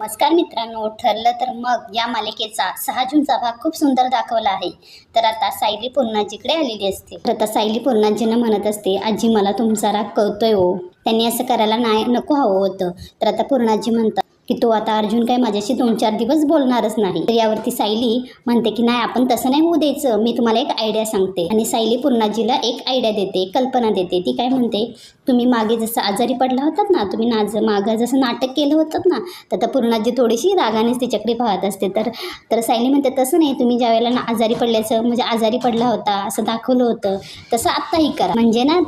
नमस्कार मित्रांनो ठरलं तर मग या मालिकेचा सहा जूनचा भाग खूप सुंदर दाखवला आहे. तर आता सायली पूर्णाजीकडे आलेली असते. तर आता सायली पूर्णाजींना म्हणत असते आजी मला तुमचा राग कळतोय हो. त्यांनी असं करायला नाही नको हवं होतं. तर आता पूर्णाजी म्हणतात की तो आता अर्जुन काय माझ्याशी दोन चार दिवस बोलणारच नाही. तर यावरती सायली म्हणते की नाही आपण तसं नाही होऊ द्यायचं. मी तुम्हाला एक आयडिया सांगते. आणि सायली पूर्णाजीला एक आयडिया देते कल्पना देते. ती काय म्हणते तुम्ही मागे जसं आजारी पडला होतात ना तुम्ही नाज मागं जसं नाटक केलं होतं ना तर आता पूर्णाजी थोडीशी रागानेच तिच्याकडे पाहत असते. तर तर सायली म्हणते तसं नाही तुम्ही ज्या वेळेला ना आजारी पडल्याचं म्हणजे आजारी पडला होता असं दाखवलं होतं तसं आत्ताही करा. म्हणजे ना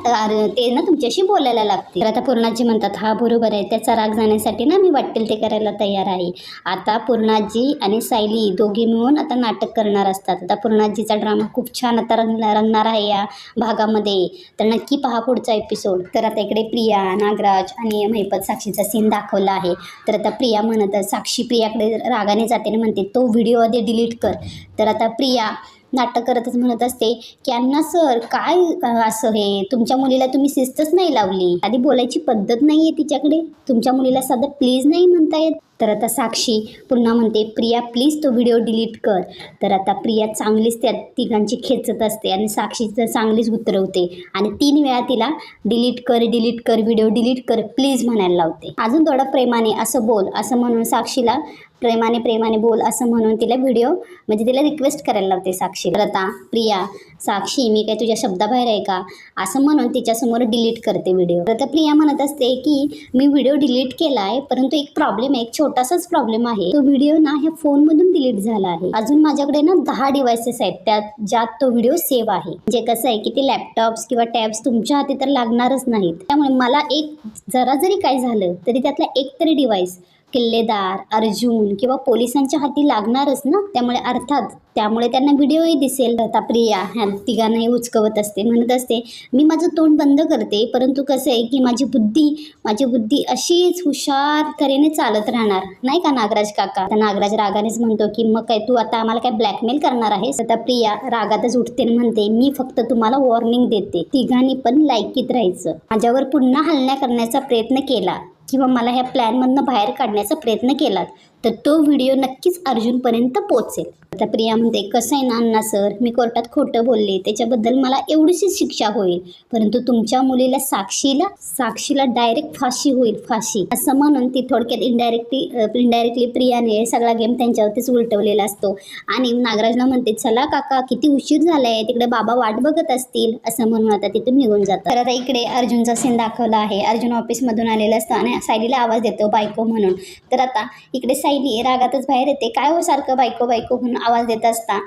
ते ना तुमच्याशी बोलायला लागते तर आता पूर्णाजी म्हणतात हा बरोबर आहे. त्याचा राग जाण्यासाठी ना मी वाटेल ते करायला तयार आहे. आता पूर्णाजी आणि सायली दोघी मिळून आता नाटक करणार असतात. आता पूर्णाजीचा ड्रामा खूप छान आता रंग रंगणार आहे या भागामध्ये. तर नक्की पहा पुढचा एपिसोड तर आता इकडे प्रिया नागराज आणि महिपत साक्षीचा सीन दाखवला आहे. तर आता प्रिया म्हणत साक्षी प्रियाकडे रागाने जाते आणि म्हणते तो व्हिडिओ आधी डिलीट कर. तर आता प्रिया नाटक करतच म्हणत असते की अण्णा सर काय असं हे? तुमच्या मुलीला तुम्ही शिस्तच नाही लावली. आधी बोलायची पद्धत नाही आहे तिच्याकडे. तुमच्या मुलीला साधं प्लीज नाही म्हणता येत तर आता साक्षी पुन्हा म्हणते प्रिया प्लीज तो व्हिडिओ डिलीट कर. तर आता प्रिया चांगलीच त्या तिघांची खेचत असते आणि साक्षी तर चांगलीच उतरवते आणि तीन वेळा तिला डिलीट कर डिलीट कर व्हिडिओ डिलीट कर प्लीज म्हणायला लावते. अजून थोडं प्रेमाने असं बोल असं म्हणून साक्षीला प्रेमाने प्रेमाने बोल असं म्हणून तिला व्हिडिओ म्हणजे तिला रिक्वेस्ट करायला लावते साक्षी. लता प्रिया साक्षी मी काय तुझ्या शब्दाबाहेर आहे का? असं म्हणून तिच्यासमोर डिलीट करते व्हिडिओ तर प्रिया म्हणत असते की मी व्हिडिओ डिलीट केला आहे परंतु एक प्रॉब्लेम आहे एक छोटासाच प्रॉब्लेम आहे. तो व्हिडिओ ना ह्या फोनमधून डिलीट झाला आहे. अजून माझ्याकडे ना दहा डिव्हायसेस आहेत त्यात ज्यात तो व्हिडिओ सेव्ह आहे. जे कसं आहे की ते लॅपटॉप्स किंवा टॅब्स तुमच्या हाती तर लागणारच नाहीत. त्यामुळे मला एक जरा जरी काय झालं तरी त्यातला एक तरी डिव्हाइस किल्लेदार अर्जुन किंवा पोलिसांच्या हाती लागणारच ना? त्यामुळे अर्थात त्यामुळे त्यांना व्हिडिओही दिसेल. आता प्रिया ह्या तिघांनाही उचकवत असते म्हणत असते मी माझं तोंड बंद करते परंतु कसं आहे की माझी बुद्धी माझी बुद्धी अशीच हुशार तऱ्हेने चालत राहणार. नाही का नागराज काका? तर नागराज रागानेच म्हणतो की मग काय तू आता आम्हाला काय ब्लॅकमेल करणार आहेस? आता प्रिया रागातच उठते म्हणते मी फक्त तुम्हाला वॉर्निंग देते तिघांनी पण लायकीत राहायचं. माझ्यावर पुन्हा हल्ला करण्याचा प्रयत्न केला. किंवा मला ह्या प्लॅनमधनं बाहेर काढण्याचा प्रयत्न केलात. तर तो व्हिडिओ नक्कीच अर्जुनपर्यंत पोचेल आता प्रिया म्हणते कसं आहे ना अण्णा सर? मी कोर्टात खोटं बोलले. त्याच्याबद्दल मला एवढीशीच शिक्षा होईल. परंतु तुमच्या मुलीला साक्षीला साक्षीला डायरेक्ट फाशी होईल फाशी. असं म्हणून ती थोडक्यात इनडायरेक्टली इनडायरेक्टली प्रियाने सगळा गेम त्यांच्यावरतीच उलटवलेला असतो. आणि नागराजला म्हणते चला काका किती उशीर झालाय. तिकडे बाबा वाट बघत असतील. असं म्हणून आता तिथून निघून जातात तर आता इकडे अर्जुनचा सीन दाखवला आहे. अर्जुन ऑफिसमधून आलेला असतो आणि सायलीला आवाज देतो बायको म्हणून. तर आता इकडे सायली रागातच बाहेर येते. काय हो सारखं बायको बायको म्हणून आवाज देत असता?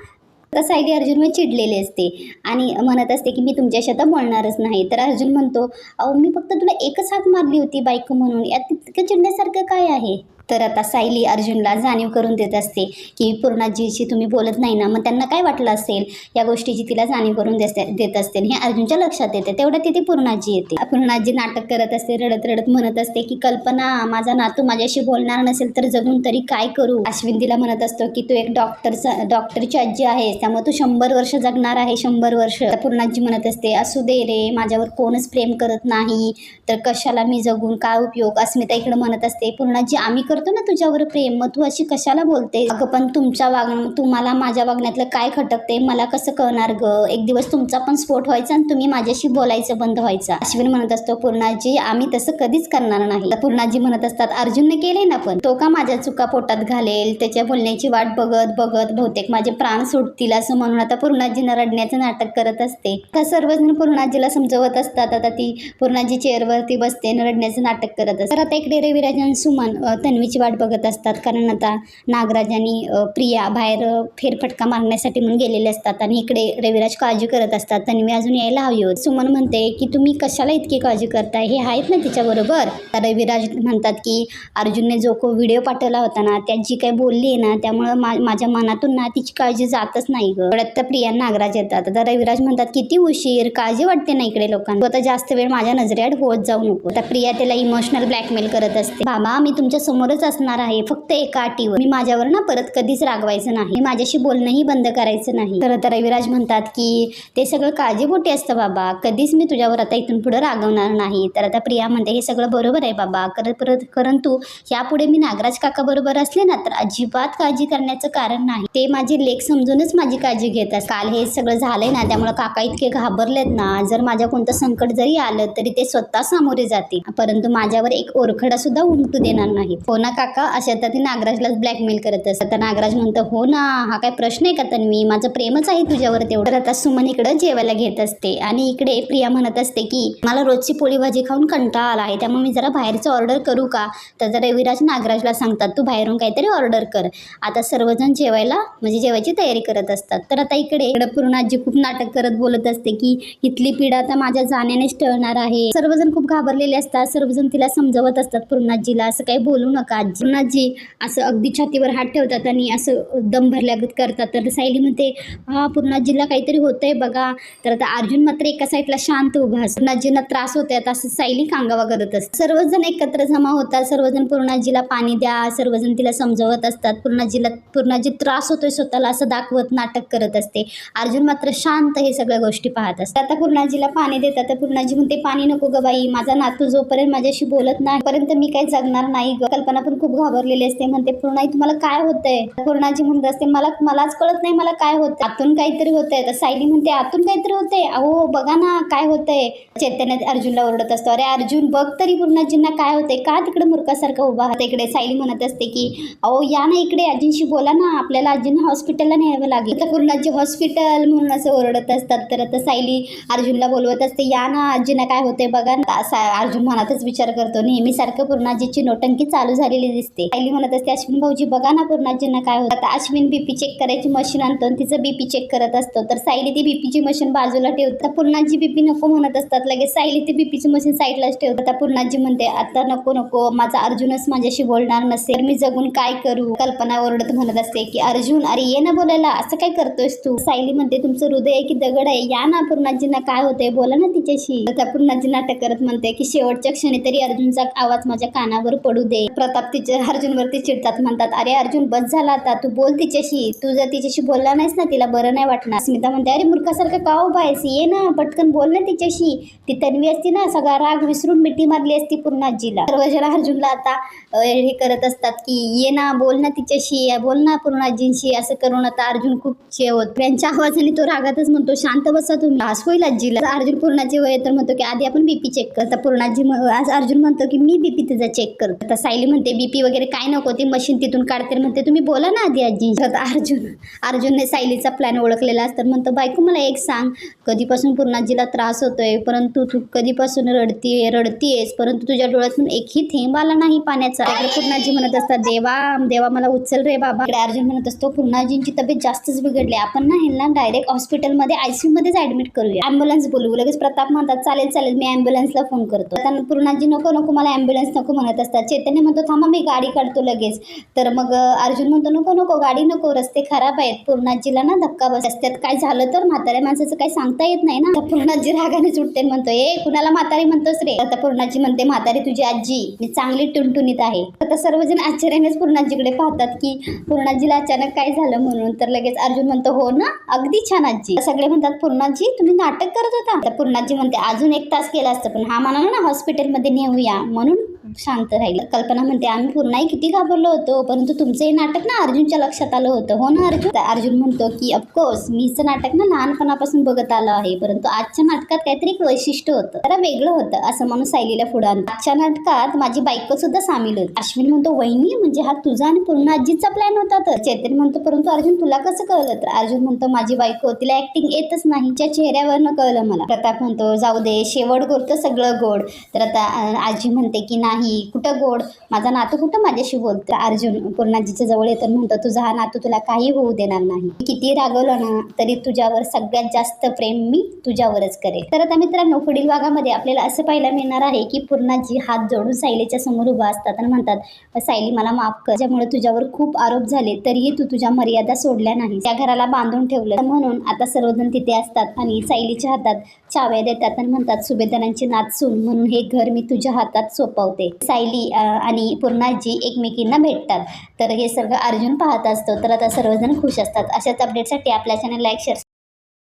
तर सायली अर्जुनवर चिडलेली असते. आणि म्हणत असते की मी तुमच्याशी आता बोलणारच नाही. तर अर्जुन म्हणतो अहो मी फक्त तुला एकच हात मारली होती बायको म्हणून. यात तितकं चिडण्यासारखं काय आहे? तर आता सायली अर्जुनला जाणीव करून देत असते की पूर्णाजीशी तुम्ही बोलत नाही ना मग त्यांना काय वाटलं असेल? या गोष्टीची तिला जाणीव करून देते देत असते हे अर्जुनच्या लक्षात येते. तेवढ्या तिथे पूर्णाजी येते. पूर्णाजी नाटक करत असते रडत रडत म्हणत असते की कल्पना माझा नातू माझ्याशी बोलणार नसेल तर जगून तरी काय करू? अश्विन तिला म्हणत असतो की तू एक डॉक्टरचा डॉक्टरची आजी आहेस त्यामुळे तू शंभर वर्ष जगणार आहे शंभर वर्ष. पूर्णाजी म्हणत असते असू दे रे माझ्यावर कोणच प्रेम करत नाही. तर कशाला मी जगून? काय उपयोग? अस्मिता इकडे म्हणत असते पूर्णाजी आम्ही करतो ना तुझ्यावर प्रेम मग तू अशी कशाला बोलते? अगं पण तुमच्या वाग तुम्हाला माझ्या वागण्यातलं काय खटकते मला कसं कळणार ग? एक दिवस तुमचा पण स्फोट व्हायचा आणि तुम्ही माझ्याशी बोलायचं बंद व्हायचं. अश्विन म्हणत असतो पूर्णाजी आम्ही तसं कधीच करणार नाही. पूर्णाजी म्हणत असतात अर्जुनने केले ना पण. तो का माझ्या चुका पोटात घालेल त्याच्या बोलण्याची वाट बघत बघत बहुतेक माझे प्राण सुटतील असं म्हणून आता पूर्णाजीनं रडण्याचं नाटक करत असते. तर सर्वजण पूर्णाजीला समजवत असतात. आता ती पूर्णाजी चेअरवरती बसते रडण्याचं नाटक करत असते. तर आता इकडे रविराजन सुमन तन्वी तन्वीची वाट बघत असतात. कारण आता नागराज आणि प्रिया बाहेर फेरफटका मारण्यासाठी म्हणून गेलेले असतात आणि इकडे रविराज काळजी करत असतात. तन्वी अजून यायला हवी होत. सुमन म्हणते की तुम्ही कशाला इतकी काळजी करताय? हे आहेत ना तिच्याबरोबर तर रविराज म्हणतात की अर्जुनने जो को व्हिडिओ पाठवला होता ना त्यात जी काही बोलली आहे ना त्यामुळं मा माझ्या मनातून ना तिची काळजी जातच नाही ग. परत तर प्रिया नागराज येतात. आता रविराज म्हणतात किती उशीर काळजी वाटते ना इकडे लोकांना? आता जास्त वेळ माझ्या नजरेआड होत जाऊ नको. आता प्रिया त्याला इमोशनल ब्लॅकमेल करत असते. बाबा मी तुमच्यासमोर एवढंच असणार आहे फक्त एका अटीवर. मी माझ्यावर ना परत कधीच रागवायचं नाही. माझ्याशी बोलणंही बंद करायचं नाही. खरं तर रविराज म्हणतात की ते सगळं काळजीपोटी असतं बाबा. कधीच मी तुझ्यावर आता इथून पुढे रागवणार नाही. तर आता प्रिया म्हणते हे सगळं बरोबर आहे बाबा. करत परत परंतु यापुढे मी नागराज काका बरोबर असले ना तर अजिबात काळजी करण्याचं कारण नाही. ते माझे लेख समजूनच माझी काळजी घेतात काल हे सगळं झालंय ना त्यामुळे काका इतके घाबरलेत ना जर माझ्या कोणतं संकट जरी आलं तरी ते स्वतः सामोरे जातील. परंतु माझ्यावर एक ओरखडा सुद्धा उमटू देणार नाही हो ना काका अशा तर ते नागराजलाच ब्लॅकमेल करत असतात आता नागराज म्हणतो हो ना हा काय प्रश्न आहे का तन्वी? माझं प्रेमच आहे तुझ्यावर तेवढं तर आता सुमन इकडं जेवायला घेत असते आणि इकडे प्रिया म्हणत असते की मला रोजची पोळी भाजी खाऊन कंटाळा आला आहे त्यामुळे मी जरा बाहेरचं ऑर्डर करू का? तर जरा रविराज नागराजला सांगतात तू बाहेरून काहीतरी ऑर्डर कर. आता सर्वजण जेवायला म्हणजे जेवायची तयारी करत असतात. तर आता इकडे इकडे पूर्ण आजी खूप नाटक करत बोलत असते की इथली पिढा आता माझ्या जाण्यानेच टळणार आहे. सर्वजण खूप घाबरलेले असतात सर्वजण तिला समजवत असतात पूर्णाजीला असं काही बोलू नका आजी असं अगदी छातीवर हात ठेवतात आणि असं दम भरल्यागत करतात तर सायली म्हणते हा पूर्णाजीला काहीतरी होतंय बघा. तर आता अर्जुन मात्र एका साईडला शांत उभा असतो. पूर्णाजींना त्रास होतोय आता असं सायली कांगावा करत असते. सर्वजण एकत्र जमा होतात सर्वजण पूर्णाजीला पाणी द्या सर्वजण तिला समजवत असतात. पूर्णाजीला पूर्णाजी त्रास होतोय स्वतःला असं दाखवत नाटक करत असते. अर्जुन मात्र शांत हे सगळ्या गोष्टी पाहत असतात आता पूर्णाजीला पाणी देतात तर पूर्णाजी म्हणते पाणी नको ग बाई माझा नातू जोपर्यंत माझ्याशी बोलत नाही पर्यंत मी काही जगणार नाही कल्पना कल्पना पण खूप घाबरलेली असते. म्हणते पूर्णाई तुम्हाला काय होतंय? पूर्णाजी म्हणत असते मला मलाच कळत नाही मला काय होतं आतून काहीतरी होतंय. तर सायली म्हणते आतून काहीतरी होतंय? अहो बघा ना काय होतंय? चैतन्य अर्जुनला ओरडत असतो अरे अर्जुन बघ तरी पूर्णाजींना काय होतंय. का तिकडे मुर्खासारखं उभा होता इकडे? सायली म्हणत असते की अहो या ना इकडे आजींशी बोला ना. आपल्याला आजींना हॉस्पिटलला न्यावं लागेल. तर पूर्णाजी हॉस्पिटल म्हणून असं ओरडत असतात. तर आता सायली अर्जुनला बोलवत असते या ना आजींना काय होतंय? बघा ना. अर्जुन मनातच विचार करतो नेहमीसारखं पूर्णाजीची नोटंकी चालू झाली झालेली दिसते. सायली म्हणत असते अश्विन भाऊजी बघा ना पूर्णाजींना काय होतं. आता अश्विन बीपी चेक करायची मशीन आणतो आणि तिचं बीपी चेक करत असतो. तर सायली ती बीपीची मशीन बाजूला ठेवतात पूर्णाजी बीपी नको म्हणत असतात. लगेच सायली ती बीपीची मशीन साईडलाच ठेवतात आता पूर्णाजी म्हणते आता नको नको. माझा अर्जुनच माझ्याशी बोलणार नसेल. मी जगून काय करू? कल्पना ओरडत म्हणत असते की अर्जुन अरे ये ना बोलायला. असं काय करतोयस तू? सायली म्हणते तुमचं हृदय आहे की दगड आहे? या ना पूर्णाजींना काय होतंय? बोला ना तिच्याशी. तर पूर्णाजी नाटक करत म्हणते की शेवटच्या क्षणी तरी अर्जुनचा आवाज माझ्या कानावर पडू दे. प्रताप तिच्या अर्जुनवरती चिडतात म्हणतात अरे अर्जुन बस झाला आता तू बोल तिच्याशी. तू जर तिच्याशी बोलला नाहीस ना तिला बरं नाही वाटणार. स्मिता म्हणते अरे मूर्खासारखं का उभा आहेस? ये ना पटकन बोल ना तिच्याशी. ती तन्वी असती ना सगळा राग विसरून मिठी मारली असती पूर्णाजीला सर्वजण अर्जुनला आता हे करत असतात की ये ना बोल ना तिच्याशी बोल ना पूर्णाजींशी असं करून आता अर्जुन खूप होत. त्यांच्या आवाजाने तो रागातच म्हणतो शांत बसा तुम्ही. हास होईल आजीला. तर अर्जुन पूर्णाची वय तर म्हणतो की आधी आपण बीपी चेक करता पूर्णाजी म- आज अर्जुन म्हणतो की मी बीपी तुझा चेक करतो. तर सायली म्हणते बीपी वगैरे काय नको ती मशीन तिथून काढते म्हणते तुम्ही बोला ना आधी आजी. अर्जुन अर्जुनने सायलीचा प्लॅन ओळखलेला असतं. म्हणतो बायको मला एक सांग. कधीपासून पूर्णाजीला त्रास होतोय परंतु तू कधीपासून रडतीये रडतीयेस परंतु तुझ्या डोळ्यातून एकही थेंब आला नाही पाण्याचा. इकडे पूर्णाजी म्हणत असतात देवा देवा मला उचल रे बाबा. इकडे अर्जुन म्हणत असतो पूर्णाजींची तब्येत जास्तच बिघडली. आपण ना ह्यांना डायरेक्ट हॉस्पिटलमध्ये आयसीयू मध्येच ऍडमिट करूया. अँब्युलन्स बोलवू लगेच प्रताप म्हणतात चालेल चालेल मी अँब्युलन्सला फोन करतो. आता पूर्णाजी नको नको मला अँब्युलन्स नको म्हणत असतात. चैतन्य म्हणतो थांबा मी गाडी काढतो लगेच. तर मग अर्जुन म्हणतो नको नको गाडी नको रस्ते खराब आहेत. पूर्णाजीला ना धक्का बस रस्त्यात काय झालं तर म्हाताऱ्या माणसाचं काही सांगता येत नाही ना. पूर्णाजी रागाने सुटते म्हणतो ए कुणाला म्हातारी म्हणतोस रे? आता पूर्णाजी म्हणते म्हातारी तुझी आजी. मी चांगली टुनटुनीत आहे. आता सर्वजण आश्चर्यानेच पूर्णाजीकडे पाहतात की पूर्णाजीला अचानक काय झालं म्हणून. तर लगेच अर्जुन म्हणतो हो ना अगदी छान आजी. सगळे म्हणतात पूर्णाजी तुम्ही नाटक करत होता. तर पूर्णाजी म्हणते अजून एक तास केला असतं पण हा म्हणाला ना हॉस्पिटलमध्ये नेऊया. म्हणून शांत राहिलं. कल्पना म्हणते आम्ही पूर्णाही किती घाबरलो होतो परंतु तुमचं हे नाटक ना अर्जुनच्या लक्षात आलं होतं. हो ना अर्जुन? अर्जुन म्हणतो की ऑफकोर्स मीचं नाटक ना लहानपणापासून बघत आलं आहे परंतु आजच्या नाटकात काहीतरी एक वैशिष्ट्य होतं. जरा वेगळं होतं असं म्हणून सायलीला पुढे आजच्या नाटकात माझी बायको सुद्धा सामील होती. अश्विन म्हणतो वहिनी म्हणजे हा तुझा आणि पूर्ण आजीचा प्लॅन होता तर? चैतन्य म्हणतो परंतु अर्जुन तुला कसं कळलं? तर अर्जुन म्हणतो माझी बायको तिला ऍक्टिंग येतच नाही तिच्या चेहऱ्यावरनं कळलं मला. प्रताप म्हणतो जाऊ दे शेवट गोड सगळं गोड. तर आता आजी म्हणते की नाही कुठं गोड? माझा नातू कुठं माझ्याशी बोलतो? अर्जुन पूर्णाजीच्या जवळ येतो म्हणतो तुझा हा नातू तुला काही होऊ देणार नाही. किती रागवलं ना तरी तुझ्यावर सगळ्यात जास्त प्रेम मी तुझ्यावरच करेल तर आता मित्रांनो पुढील भागामध्ये आपल्याला असं पाहायला मिळणार आहे की पूर्णाजी हात जोडून सायलीच्या समोर उभा असतात आणि म्हणतात सायली मला माफ कर. ज्यामुळे तुझ्यावर खूप आरोप झाले तरीही तू तुझ्या मर्यादा सोडल्या नाही त्या घराला बांधून ठेवलं. म्हणून आता सर्वजण तिथे असतात आणि सायलीच्या हातात चाव्या देतात आणि म्हणतात सुभेदारांची नाचून म्हणून हे घर मी तुझ्या हातात सोपवते. सायली आणि पूर्णाजी एकमेकींना भेटतात. तर हे सगळं अर्जुन पाहत असतो. तर आता सर्वजण खुश असतात. अशाच अपडेटसाठी आपल्या चॅनल लाईक शेअर